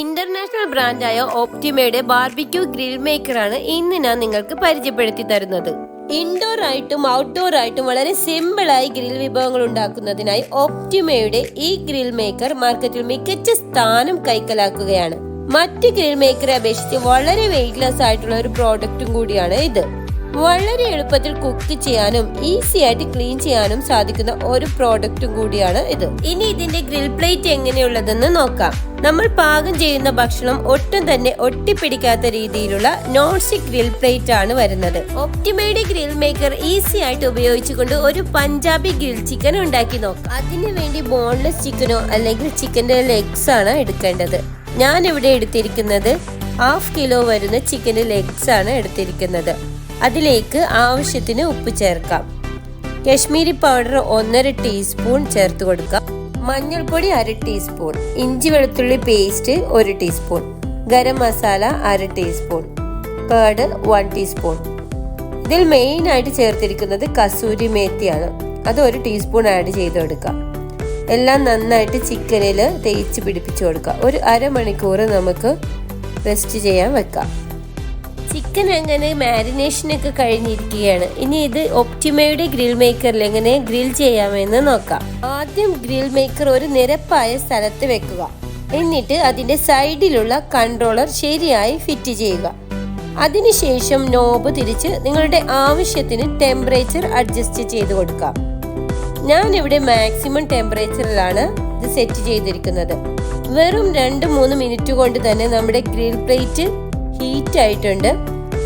International ബ്രാൻഡായ ഓപ്റ്റിമയുടെ barbecue grill maker ആണ് ഇന്ന് ഞാൻ നിങ്ങൾക്ക് പരിചയപ്പെടുത്തി തരുന്നത്. ഇൻഡോർ ആയിട്ടും ഔട്ട്ഡോർ ആയിട്ടും വളരെ സിമ്പിളായി ഗ്രിൽ വിഭവങ്ങൾ ഉണ്ടാക്കുന്നതിനായി ഓപ്റ്റിമയുടെ ഈ ഗ്രിൽ മേക്കർ മാർക്കറ്റിൽ മികച്ച സ്ഥാനം കൈക്കലാക്കുകയാണ്. മറ്റ് ഗ്രിൽ മേക്കറെ അപേക്ഷിച്ച് വളരെ വെയിറ്റ്ലെസ് ആയിട്ടുള്ള ഒരു പ്രോഡക്റ്റും കൂടിയാണ് ഇത്. വളരെ എളുപ്പത്തിൽ കുക്ക് ചെയ്യാനും ഈസി ആയിട്ട് ക്ലീൻ ചെയ്യാനും സാധിക്കുന്ന ഒരു പ്രോഡക്റ്റും കൂടിയാണ് ഇത്. ഇനി ഇതിന്റെ ഗ്രിൽ പ്ലേറ്റ് എങ്ങനെയുള്ളതെന്ന് നോക്കാം. നമ്മൾ പാകം ചെയ്യുന്ന ഭക്ഷണം ഒട്ടും തന്നെ ഒട്ടിപ്പിടിക്കാത്ത രീതിയിലുള്ള നോൺ സ്റ്റിക് ഗ്രിൽ പ്ലേറ്റ് ആണ് വരുന്നത്. ഒപ്റ്റിമയുടെ ഗ്രിൽ മേക്കർ ഈസി ആയിട്ട് ഉപയോഗിച്ചുകൊണ്ട് ഒരു പഞ്ചാബി ഗ്രിൽ ചിക്കൻ ഉണ്ടാക്കി നോക്കാം. അതിനു വേണ്ടി ബോൺലെസ് ചിക്കനോ അല്ലെങ്കിൽ ചിക്കന്റെ ലെഗ്സ് ആണ് എടുക്കേണ്ടത്. ഞാൻ ഇവിടെ എടുത്തിരിക്കുന്നത് ഹാഫ് കിലോ വരുന്ന ചിക്കന്റെ ലെഗ്സ് ആണ് എടുത്തിരിക്കുന്നത്. അതിലേക്ക് ആവശ്യത്തിന് ഉപ്പ് ചേർക്കാം. കശ്മീരി പൗഡർ ഒന്നര ടീസ്പൂൺ ചേർത്ത് കൊടുക്കാം. മഞ്ഞൾപ്പൊടി അര ടീസ്പൂൺ. ഇഞ്ചി വെളുത്തുള്ളി പേസ്റ്റ് ഒരു ടീസ്പൂൺ. ഗരം മസാല അര ടീസ്പൂൺ. കേർഡ് വൺ ടീസ്പൂൺ ഇതിൽ മെയിൻ ആയിട്ട് ചേർത്തിരിക്കുന്നത് കസൂരി മേത്തിയാണ്. അത് ഒരു ടീസ്പൂൺ ആഡ് ചെയ്ത് കൊടുക്കാം എല്ലാം നന്നായിട്ട് ചിക്കനിൽ തേച്ച് പിടിപ്പിച്ച് കൊടുക്കുക. ഒരു അരമണിക്കൂർ നമുക്ക് റെസ്റ്റ് ചെയ്യാൻ വെക്കാം. ചിക്കൻ അങ്ങനെ മാരിനേഷനൊക്കെ കഴിഞ്ഞിരിക്കുകയാണ്. ഇനി ഇത് ഒപ്റ്റിമയുടെ ഗ്രിൽ മേക്കറിൽ എങ്ങനെ ഗ്രിൽ ചെയ്യാമെന്ന് നോക്കാം. ആദ്യം ഗ്രിൽ മേക്കർ ഒരു നിരപ്പായ സ്ഥലത്ത് വെക്കുക. എന്നിട്ട് അതിന്റെ സൈഡിലുള്ള കൺട്രോളർ ശരിയായി ഫിറ്റ് ചെയ്യുക. അതിനുശേഷം നോബ് തിരിച്ച് നിങ്ങളുടെ ആവശ്യത്തിന് ടെമ്പറേച്ചർ അഡ്ജസ്റ്റ് ചെയ്ത് കൊടുക്കാം. ഞാൻ ഇവിടെ മാക്സിമം ടെമ്പറേച്ചറിലാണ് ഇത് സെറ്റ് ചെയ്തിരിക്കുന്നത്. വെറും രണ്ട് മൂന്ന് മിനിറ്റ് കൊണ്ട് തന്നെ നമ്മുടെ ഗ്രിൽ പ്ലേറ്റ് ഹീറ്റ് ആയിട്ടുണ്ട്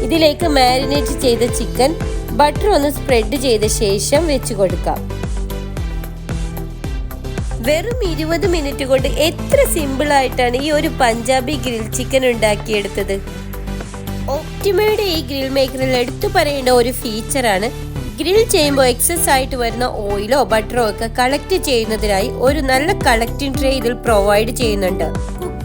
ഇതിലേക്ക് മാരിനേറ്റ് ചെയ്ത ചിക്കൻ ബട്ടർ ഒന്ന് സ്പ്രെഡ് ചെയ്ത ശേഷം വെച്ച് കൊടുക്കാം. വെറും ഇരുപത് മിനിറ്റ് കൊണ്ട് എത്ര സിമ്പിൾ ആയിട്ടാണ് ഈ ഒരു പഞ്ചാബി ഗ്രിൽ ചിക്കൻ ഉണ്ടാക്കിയെടുത്തത്. ഒപ്റ്റിമയുടെ ഈ ഗ്രിൽ മേക്കറിൽ എടുത്തു പറയേണ്ട ഒരു ഫീച്ചറാണ് ഗ്രിൽ ചെയ്യുമ്പോൾ എക്സസ് ആയിട്ട് വരുന്ന ഓയിലോ ബട്ടറോ ഒക്കെ കളക്ട് ചെയ്യുന്നതിനായി ഒരു നല്ല കളക്ടിംഗ് ട്രേ ഇതിൽ പ്രൊവൈഡ് ചെയ്യുന്നുണ്ട്.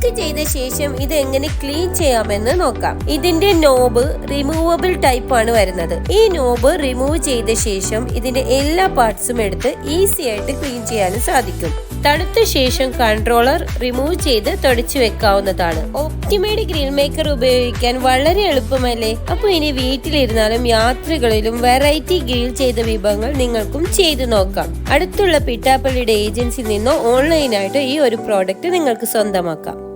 കുക്ക് ചെയ്ത ശേഷം ഇത് എങ്ങനെ ക്ലീൻ ചെയ്യാമെന്ന് നോക്കാം. ഇതിന്റെ നോബ് റിമൂവബിൾ ടൈപ്പ് ആണ് വരുന്നത്. ഈ നോബ് റിമൂവ് ചെയ്ത ശേഷം ഇതിന്റെ എല്ലാ പാർട്സും എടുത്ത് ഈസി ആയിട്ട് ക്ലീൻ ചെയ്യാനും സാധിക്കും. തണുത്ത ശേഷം കൺട്രോളർ റിമൂവ് ചെയ്ത് തുടച്ചു വെക്കാവുന്നതാണ്. ഒപ്റ്റിമേഡ് ഗ്രിൽ മേക്കർ ഉപയോഗിക്കാൻ വളരെ എളുപ്പമല്ലേ? അപ്പോൾ ഇനി വീട്ടിലിരുന്നാലും യാത്രകളിലും വെറൈറ്റി ഗ്രിൽ ചെയ്ത വിഭവങ്ങൾ നിങ്ങൾക്കും ചെയ്തു നോക്കാം. അടുത്തുള്ള പിട്ടാപ്പള്ളിയുടെ ഏജൻസിയിൽ നിന്നോ ഓൺലൈനായിട്ട് ഈ ഒരു പ്രോഡക്റ്റ് നിങ്ങൾക്ക് സ്വന്തമാക്കാം.